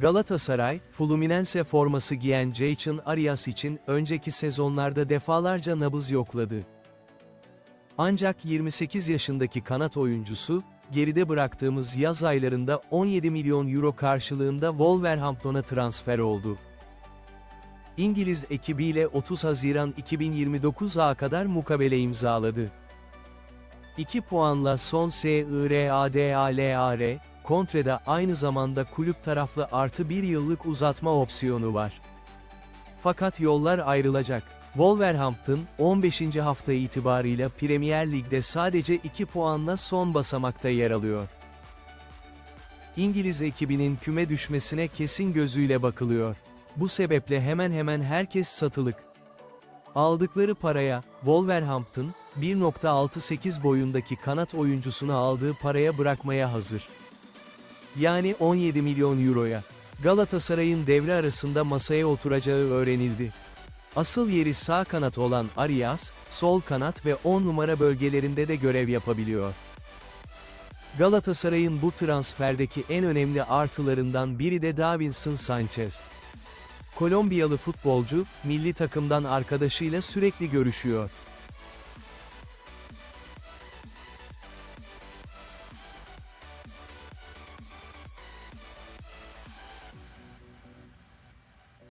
Galatasaray, Fluminense forması giyen Jayson Arias için önceki sezonlarda defalarca nabız yokladı. Ancak 28 yaşındaki kanat oyuncusu, geride bıraktığımız yaz aylarında 17 milyon euro karşılığında Wolverhampton'a transfer oldu. İngiliz ekibiyle 30 Haziran 2029'a kadar mukabele imzaladı. 2 puanla son SIRADALAR, kontrede aynı zamanda kulüp taraflı artı bir yıllık uzatma opsiyonu var. Fakat yollar ayrılacak. Wolverhampton, 15. hafta itibarıyla Premier Lig'de sadece 2 puanla son basamakta yer alıyor. İngiliz ekibinin küme düşmesine kesin gözüyle bakılıyor. Bu sebeple hemen hemen herkes satılık. Aldıkları paraya, Wolverhampton, 1.68 boyundaki kanat oyuncusunu aldığı paraya bırakmaya hazır. Yani 17 milyon euroya. Galatasaray'ın devre arasında masaya oturacağı öğrenildi. Asıl yeri sağ kanat olan Arias, sol kanat ve 10 numara bölgelerinde de görev yapabiliyor. Galatasaray'ın bu transferdeki en önemli artılarından biri de Davinson Sanchez. Kolombiyalı futbolcu, milli takımdan arkadaşıyla sürekli görüşüyor.